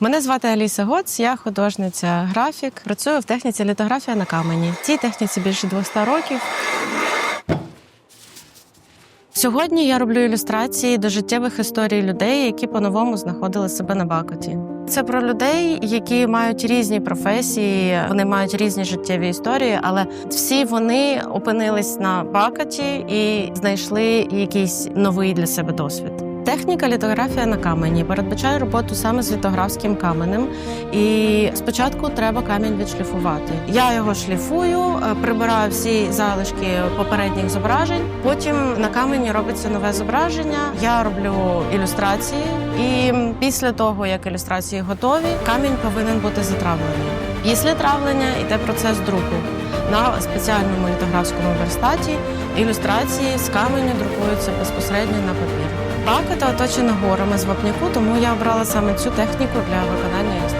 Мене звати Аліса Гоц, я художниця графік. Працюю в техніці літографія на камені. Цій техніці більше 200 років. Сьогодні я роблю ілюстрації до життєвих історій людей, які по-новому знаходили себе на Бакоті. Це про людей, які мають різні професії, вони мають різні життєві історії, але всі вони опинились на Бакоті і знайшли якийсь новий для себе досвід. Техніка літографія на камені передбачає роботу саме з літографським каменем. І спочатку треба камінь відшліфувати. Я його шліфую, е, прибираю всі залишки попередніх зображень. Потім на камені робиться нове зображення. Я роблю ілюстрації, і після того, як ілюстрації готові, камінь повинен бути затравлений. Після травлення йде процес друку. На спеціальному літографському верстаті ілюстрації з каменю друкуються безпосередньо на папір. Пакета оточена горами з вапняку, тому я обрала саме цю техніку для виконання ілюстрації.